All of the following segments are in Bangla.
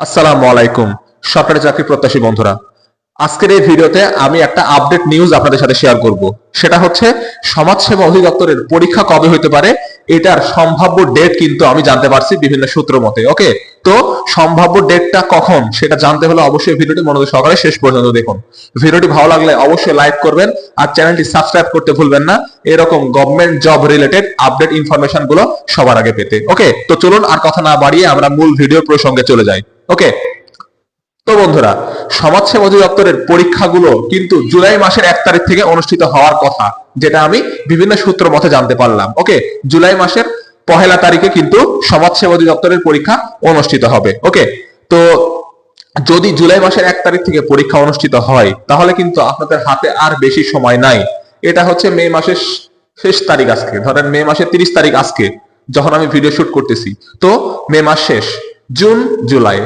আসসালামু আলাইকুম, সরকারি চাকরি প্রত্যাশী বন্ধুরা। আজকের এই ভিডিওতে আমি একটা আপডেট নিউজ আপনাদের সাথে শেয়ার করব। সেটা হচ্ছে, সমাজসেবা অধিদপ্তরের পরীক্ষা কবে হতে পারে, এটার সম্ভাব্য ডেট কিন্তু আমি জানতে পারছি বিভিন্ন সূত্র মতে ওকে তো সম্ভাব্য ডেটটা কখন, সেটা জানতে হলে অবশ্যই ভিডিওটি মনোযোগ সহকারে শেষ পর্যন্ত দেখুন। ভিডিওটি ভালো লাগলে অবশ্যই লাইক করবেন আর চ্যানেলটি সাবস্ক্রাইব করতে ভুলবেন না। এরকম গভর্নমেন্ট জব রিলেটেড আপডেট ইনফরমেশনগুলো সবার আগে পেতে ওকে তো চলুন আর কথা না বাড়িয়ে আমরা মূল ভিডিও প্রসঙ্গে চলে যাই। ওকে তো বন্ধুরা, সমাজসেবা অধিদপ্তরের পরীক্ষাগুলো কিন্তু জুলাই মাসের এক তারিখ থেকে অনুষ্ঠিত হওয়ার কথা, যেটা আমি বিভিন্ন সূত্র মতে জানতে পারলাম। ওকে জুলাই মাসের পহেলা তারিখে কিন্তু সমাজসেবা অধিদপ্তরের পরীক্ষা অনুষ্ঠিত হবে। ওকে তো যদি জুলাই মাসের এক তারিখ থেকে পরীক্ষা অনুষ্ঠিত হয়, তাহলে কিন্তু আপনাদের হাতে আর বেশি সময় নাই। এটা হচ্ছে মে মাসের শেষ তারিখ আজকে। ধরেন মে মাসের তিরিশ তারিখ আজকে, যখন আমি ভিডিও শুট করতেছি। তো মে মাস শেষ। জুন, জুলাই।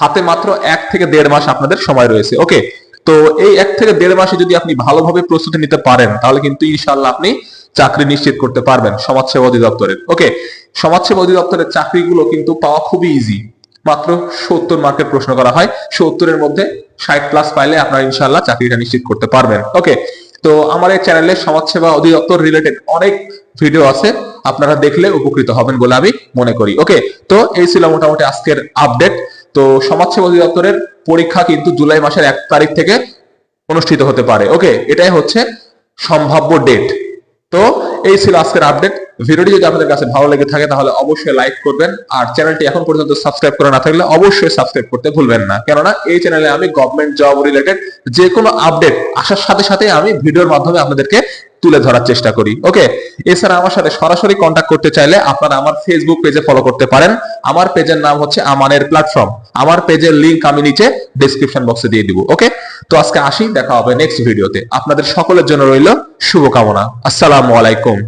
হাতে মাত্র এক থেকে দেড় মাস আপনাদের সময় রয়েছে। ওকে তো এই এক থেকে দেড় মাসে যদি আপনি ভালোভাবে প্রস্তুতি নিতে পারেন, তাহলে কিন্তু ইনশাল্লাহ আপনি চাকরি নিশ্চিত করতে পারবেন সমাজসেবা অধিদপ্তরের ওকে সমাজসেবা অধিদপ্তরের চাকরিগুলো কিন্তু পাওয়া খুবই ইজি মাত্র সত্তর মার্কের প্রশ্ন করা হয়। সত্তরের মধ্যে ষাট প্লাস পাইলে আপনারা ইনশাল্লাহ চাকরিটা নিশ্চিত করতে পারবেন। ওকে তো আমার এই চ্যানেলে সমাজসেবা অধিদপ্তর রিলেটেড অনেক ভিডিও আছে। আপনারা দেখলে উপকৃত হবেন বলে আমি মনে করি। ওকে তো এই ছিল মোটামুটি আজকের আপডেট তো সমাজসেবা অধিদপ্তরের পরীক্ষা কিন্তু জুলাই মাসের এক তারিখ থেকে অনুষ্ঠিত হতে পারে। ওকে এটাই হচ্ছে সম্ভাব্য ডেট তো এই ছিল আজকের আপডেট ভিডিওটি যদি আপনাদের কাছে ভালো লেগে থাকে, তাহলে অবশ্যই লাইক করবেন। আর চ্যানেলটি এখন পর্যন্ত সাবস্ক্রাইব করা না থাকলে অবশ্যই সাবস্ক্রাইব করতে ভুলবেন না। কেননা এই চ্যানেলে আমি গভর্নমেন্ট জব রিলেটেড যে কোনো আপডেট আসার সাথে সাথে আমি ভিডিওর মাধ্যমে আপনাদেরকে তুলে ধরার চেষ্টা করি। ওকে এছাড়া আমার সাথে সরাসরি কন্ট্যাক্ট করতে চাইলে আপনারা আমার ফেসবুক পেজে ফলো করতে পারেন। আমার পেজের নাম হচ্ছে আমানের প্ল্যাটফর্ম আমার পেজের লিংক আমি নিচে ডেসক্রিপশন বক্সে দিয়ে দিব। ওকে তো আজকে আসি, দেখা হবে নেক্সট ভিডিওতে আপনাদের সকলের জন্য রইল শুভকামনা। আসসালামু আলাইকুম।